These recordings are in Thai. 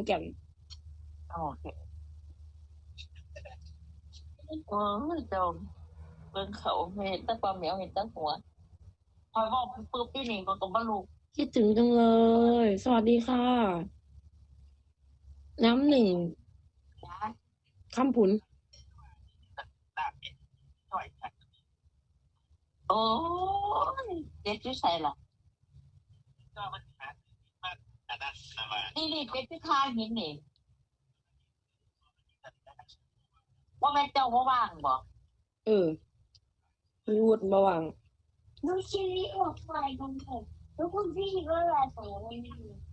อนแก่นโอเคโอ้ยจมเบิ่งเขาเห็นแตั้งความเหมียวเห็นแตั้งหัวพอยบอกปุ๊บพี่หนิงก็กบลูกคิดถึงจังเลย สวัสดีค่ะ น้ำหนึ่งคำผุนโอ้ยเด็กที่ใส่ล่ะ นี่นี่เป็นพี่ทางหินนี่ว่าแม่นเจ้าว่าว่างบอกเออรูดบวังดูชีวิตออกไปตรงผมแล้วคุณพี่ก็แลสวย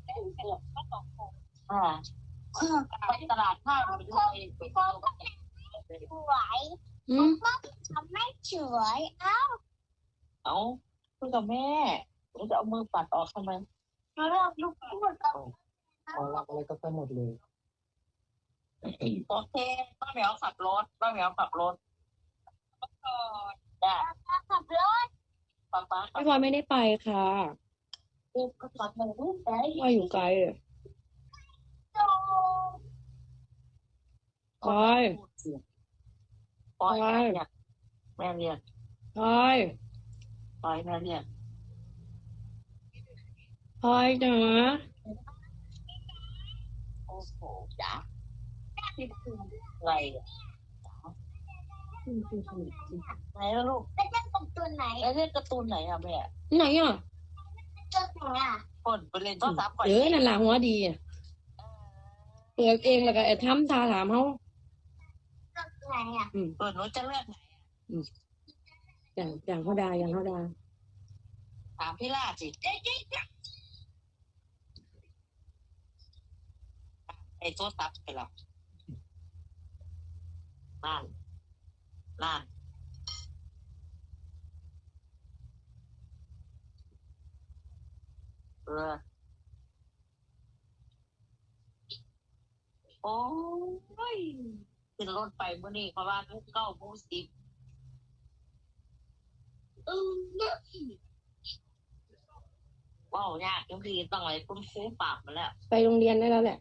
เป็นเกือบก็ตกผมอ่าไปตลาดข้าวไปดูไปไปดูสวยอืมทำไม่สวยอ้าวเอาคุยกับแม่หนูจะเอามือปัดออกทำไม เราเลือกลูกพูดกับเอารับอะไรก็ไปหมดเลยโอเคป้าเหมียวขับรถป้าเหมียวขับรถจ้าขับรถป้าป้าขับพี่พลอยไม่ได้ไปค่ะดูกระเป๋าหนูไปพลอยอยู่ไกลเลยโตพลอยปอยแม่เรียกแม่เรียกพลอยปอยแม่เรียก พลอยจ๋าโอ้โหจ้าอะไรอะไหนแล้วลูกแล้วจะตกตัวไหนแล้วเล่นการ์ตูนไหนอะแม่ไหนอะตัวไหนอะคนไปเล่นโทรศัพท์ก่อนเออนั่นหละหัวดีอะเปิดเองแล้วก็ไอ้ทำทาถามเขาตัวไหนอะเปิดหนูจะเลือกไหนอย่างอย่างเขาดาอย่างเขาดาถามพี่ล่าสิ ไอ้โทรศัพท์ไปหรอนั่นนั่นเออโอ้ยขึ้นรถไปเมื่อนี้เพราะว่าลูกเก้าโมงสิบอืมเนี่ว้าวยากยังดีต้องอะไรคุณครูปาบมาแล้ว ไปโรงเรียนได้แล้วแหละ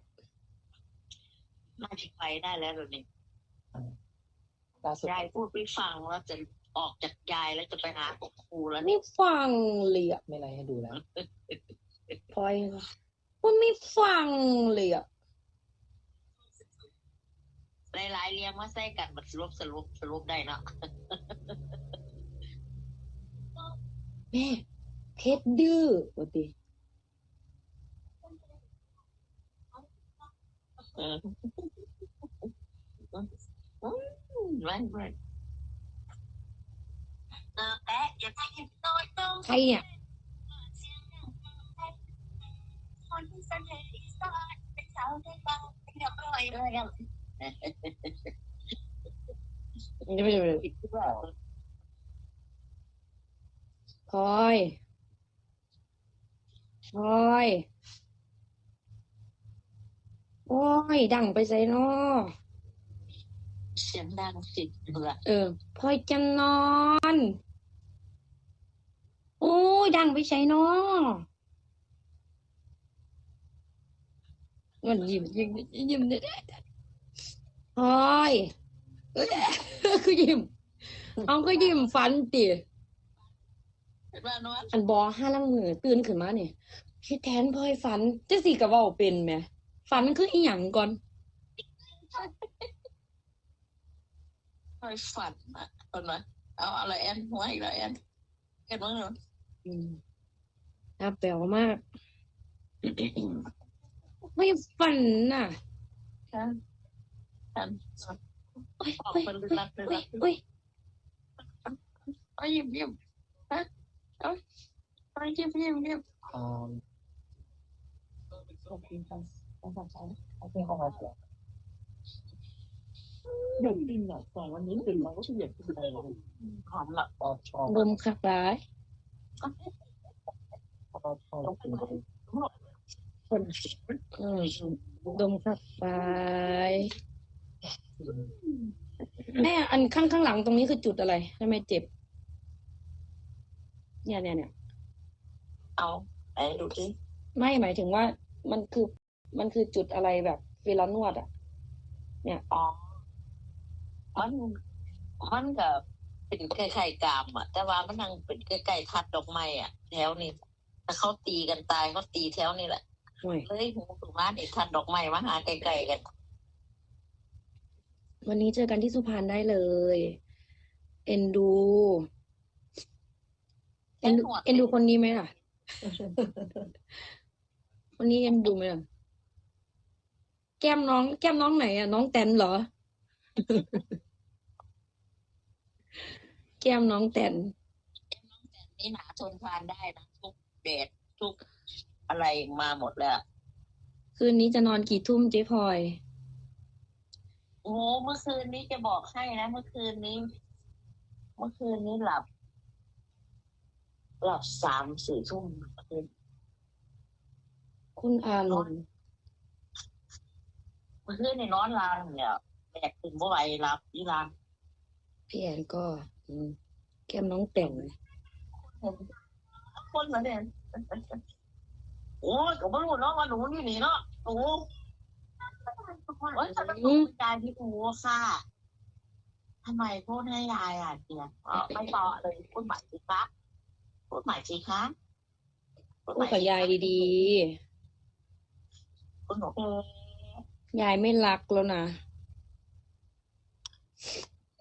น่าจะไปได้แล้วเดี๋ยวนี้ล่าสุดยายพูดไปฟังแล้วจะออกจากยายแล้วจะไปหาคุณครูแล้วไม่ฟังเลยอะไม่ไรให้ดูแล้วพลอยว่าไม่ฟังเลยอะหลายๆเรียงมาใส่กันบัดสรุปสรุปสรุปได้เนาะแม่เพชรดื้อปกติ เออไม่ไม่เออแปะอย่าไปกิน โต๊ะต้องใครเนี่ยคนที่เสนอที่สอนเป็นสาวในบ้านเป็นดอกลอยเลยอะเดี๋ยวเดี๋ยวเดี๋ยวผิดหรือเปล่าพลอยพลอยโอ้ย ดังไปใส่นอเสียงดังสิเบื่อเออพลอยจะนอน โอ้ย ดังไปใส่นอมันยิ้มยิ้มยิ้มเนี่ยพลอยเอ้ยคือยิ้มเอาก็ยิ้มฟันติเห็นไหมนวลอันบอห้าลังมือตื่นขึ้นมาเนี่ยคิดแทนพลอยฝันจะสิกับว่าเป็นไหม ฝันคืออีหยังก่อนคอยฝันนะคนนะเอาอะไรแอนหัวอีกแล้วแอนเห็นมั้งเนาะอืมน่าแปลวมาก ไม่ฝันน่ะค่ะท่านโอ้ยออกโอ้ยเป็นรักเป็นโอ้รัยกโอ้ยเอายิ้มยิ้มฮะเอาเอายิ้มยิ้มยิ้มอ่าขอ บคุณครับขอบคุณครับขอบคุณครับเด็กดินอะสองวันนี้ตื่นมาก็เฉลี่ยคืออะไรหอมละปอชอบลมคักร้ายปอชอบกินเลยคนอืมดมคักร้ายแม่อันข้างข้างหลังตรงนี้คือจุดอะไรทำไมเจ็บ เนี่ยเนี่ยเนี่ยเอาไหนดูสิไม่หมายถึงว่ามันคือ มันคือจุดอะไรแบบเวลานวดอะอ๋อมันมันก็เป็นใกล้ๆกามอะ แต่ว่ามันนั่งเป็นใกล้ๆทัดดอกไม้อะ แถวนี้ถ้าเขาตีกันตายเขาตีแถวนี้แหละห่วยเลยหูตรงนั้นไอ้ทัดดอกไม้มาหาไกลๆกัน วันนี้เจอกันที่สุพรรณได้เลย เอ็นดู เอ็นดูเอ็นดูคนนี้ไหมล่ะวันนี้เอ็นดูไหมล่ะ แก้มน้อง แก้มน้องไหนอะน้องแตนเหรอ แก้มน้องแตนนี่หนาทนทานได้นะทุกแดดทุกอะไรมาหมดแล้ว คืนนี้จะนอนกี่ทุ่มเจ๊พลอย โอ้เมื่อคืนนี้จะบอกให้นะ เมื่อคืนนี้ เมื่อคืนนี้หลับ หลับสามสี่ทุ่มเมื่อคืนคุณอานนท์ เมื่อคืนในนอนรางเนี่ยแบกถึงเมื่อไหร่หลับอีรางพี่แอนก็อืมแก้มน้องแต่งคนเหมือนเดิมโอ้ยก็ไม่รู้เนาะว่าหนูนี่นี่เนาะหนูโอ้ยทำไมหนูเป็นยายพี่หนูค่ะทำไมพูดให้ยายอะเดียอ๋อไม่ต่อเลยพูดใหม่สิคะพูดใหม่สิคะพูดกับยายดีคุณหนูๆ ยายไม่รักแล้วนะ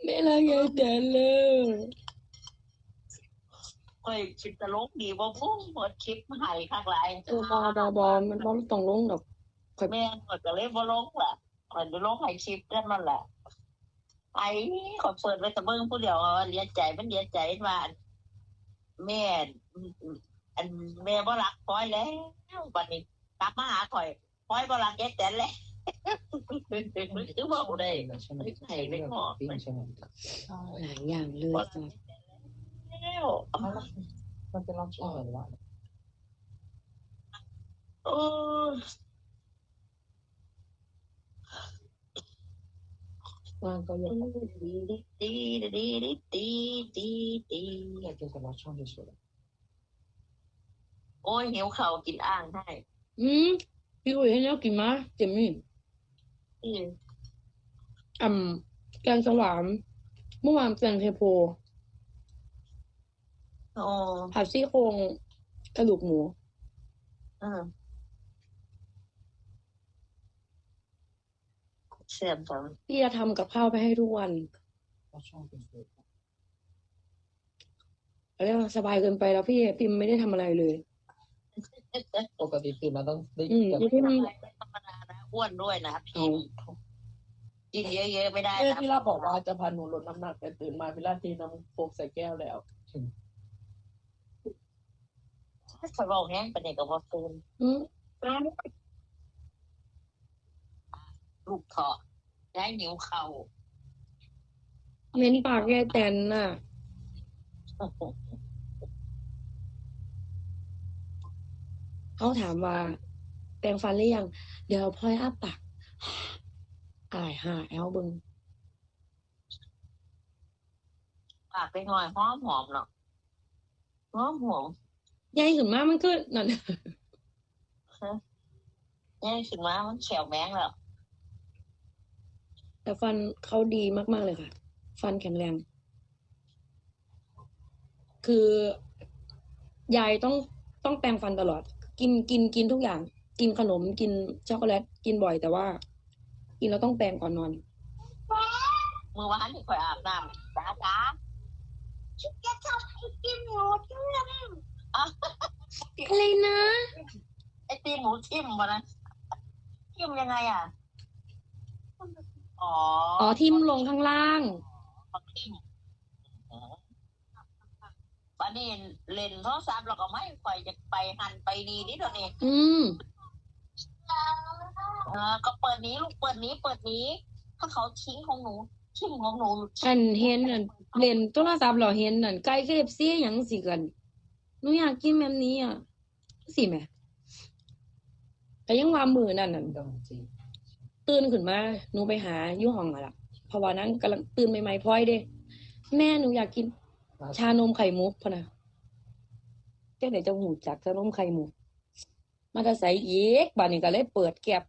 ไม่รักยายแตนเลยเอ้ยชิดตลกดีว่าพุ่งหมดคลิปมาให้ข้างหลายเออบอบอบอมันบอต้องลงดอกแม่หมดก็เลยบ่ลงล่ะมันไปลงให้คลิปกันนั่นแหละไอ้ขอเปิดไว้แต่เบิ่งผู้เดียวว่าเลียใจมันเลียใจว่าอันแม่อันแม่บ่รักพลอยแล้วบัดนี้กลับมาหาข่อยพลอยบ่รักยายแตนแล้ว คือบ่ได้ไหมไม่ใช่ไม่พอมใช่ไหมหลายอย่างเลยจ้ะแล้วมันเป็นรอบช่องหรือว่าเออวางก็ยกดีดีดีดีดีดีดีอยากกินแต่รอบช่องเฉยโอ้ยหิวเข้ากินอ่างให้อืมพี่อุ๋ยให้แล้วกินมาเจมี่ อืมอ่ำแกงสวาม เมื่อวานแกงเทโพโอ้ผัดซี่โครงกระดูกหมูเออเสียบจังพี่จะทำกับข้าวไปให้ทุกวันๆรอบช่องเป็นเฉยเรียกว่าสบายเกินไปแล้วพี่พิมไม่ได้ทำอะไรเลย ปกติตื่นมาต้องได้อืมแบบพี่พิมธรรมดานะ อ้วนด้วยนะเอากินเยอะๆไม่ได้เอ้ยนะพี่ลาบอกว่าจะพาหนูลดน้ำหนักแต่ตื่นมาพี่ลาทีน้ำโฟกใส่แก้วแล้วคอยบอกแห้งเป็นเด็กกับพ่อซูนอืมลูกเถาะย้ายหิวเข่าเม้นปากยายแตนน่ะ เขาถามว่าแปรงฟันหรือยัง เดี๋ยวพลอยอ้าปากอายหาแอลเบิงปากไปหน่อยหอมหอมๆเนาะหอมหอมยายขึ้นมามันก็นั่นนี่ถึงมามันแขวแมงแล้วแต่ฟันเขาดีมาก ๆ เลยค่ะ ฟันแข็งแรง คือยายต้องต้องแปรงฟันตลอด กินกินกินทุกอย่าง กินขนมกินช็อกโกแลตกินบ่อยแต่ว่า กินแล้วต้องแปรงก่อนนอน เมื่อวานนี่คอยอาบน้ำจ้าจ้าจะทำให้กินหมูด้วยอะไรนะไอตีหมูทิ่มมานะทิ่มยังไงอะ อ๋ออ๋อทิมลงข้างล่างปักทิ่มวันนี้เล่นโทรศัพท์เราก็ไม่ค่อยจะไปหันไปนี่นี่ตัวนี้อืม เออก็เปิดนี้ลูกเปิดนี้เปิดนี้ ถ้าเขาทิ้งของหนูทิ้งของหนูอันเห็นอันเล่นโทรศัพท์เราเห็นอันไก่เคฟซีหยังสิกันหนูอยากกินแบบนี้อะสิแม่แต่ยังว่ามือนั่นน่ะตื่นขึ้นมาหนูไปหาอยู่ห้องอะล่ะเพราะว่านั้นกำลังตื่นใหม่ๆพลอยเด้แม่หนูอยากกิน ชานมไข่มุกพะนะเจ้าไหนจะหูจักชานมไข่มุก มาแต่ใส่อีกบานนี้ก็เลยเปิดแก็บ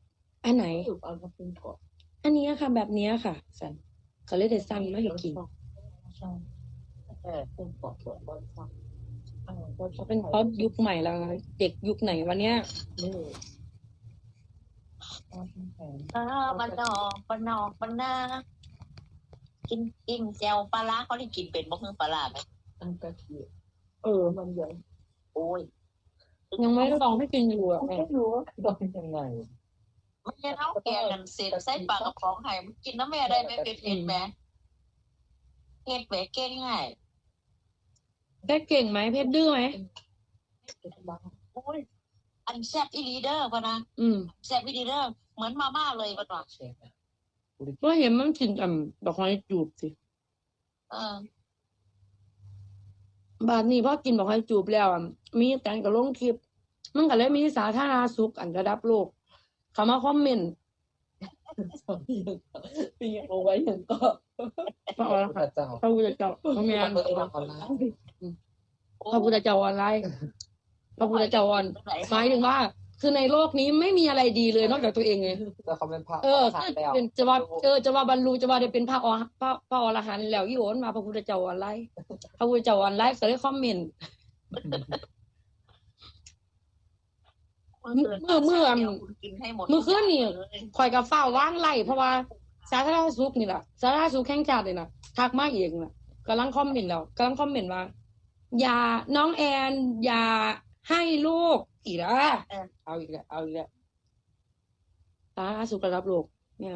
อันไหนสืบเอากระปุกก่อนอันเนี้ยค่ะ แบบเนี้ยค่ะ สันก็เลยได้สั่งมาให้กินใช่เออเป็นปอดปวดบนซ้ำเออก็จะเป็นเพราะยุคใหม่แล้วไงเด็กยุคไหนวันเนี้ยนี่เอาแข็งเออมันนอกมันนอกมันนากินกินแจวปลาร้าเขาได้กินเป็นบ่คือปลาร้าไหมอันกะทิเออมันยังโอ้ย ยังไม่ได้ลองให้กินอยู่อะแม่ไม่รู้ว่าต้องเป็นยังไงมันจะเท้าแกงกันเสร็จใส่ปลากระป๋องไห้มันกินน้ำแม่ได้ไหมเป็นเห็ดไหมเห็ดแหวกเก่งง่ายเพชรเก่งไหมเพชรดื้อไหมโอ้ยอันแซ่บอีหลีเดอร์ป่ะนะอืมแซ่บอีหลีเดอร์เหมือนมาม่าเลยป่ะนะเชฟอะก็เห็นมันกินกับดอกไม้จูบสิเออ บาดนี้พอกินดอกไม้จูบแล้วอะมีแต่งกับลงคลิป มันก็เลยมีสาธารณสุขอันระดับโลกเขามาคอมเมนต์สองอย่างปีเอาไว้อย่างก็พระอรหันต์เจ้าพระพุทธเจ้าพระแมนเปิดออนไลน์พระพุทธเจ้าออนไลน์พระพุทธเจ้าออนหมายถึงว่า คือในโลกนี้ไม่มีอะไรดีเลยนอกจากตัวเองไงแต่เขาเป็นพระเออผ่าคืนอแล้วเป็นจะว่าเออจะว่าบรรลุจะว่าได้เป็นพระอรพระพระอรหันต์แล้วอีโอนมาพระพุทธเจ้าออนไลน์พระพุทธเจ้าออนไลน์ก็เลยคอมเมนต์เมื่อเมื่อกินให้หมดเมื่อคืนนี่ข่อยกับฝ้าวว่างไล่เพราะว่าสาธารณสุขนี่แหละสาธารณสุขแข่งชาตินี่แหละทักมาเองน่ะกำลังคอมเมนต์แล้วกำลังคอมเมนต์ว่าอย่าน้องแอนอย่า ให้ลูกอีกแล้วเอาอีกแล้วเอาอีกแล้วสาธารณสุขระดับโลกเนี่ย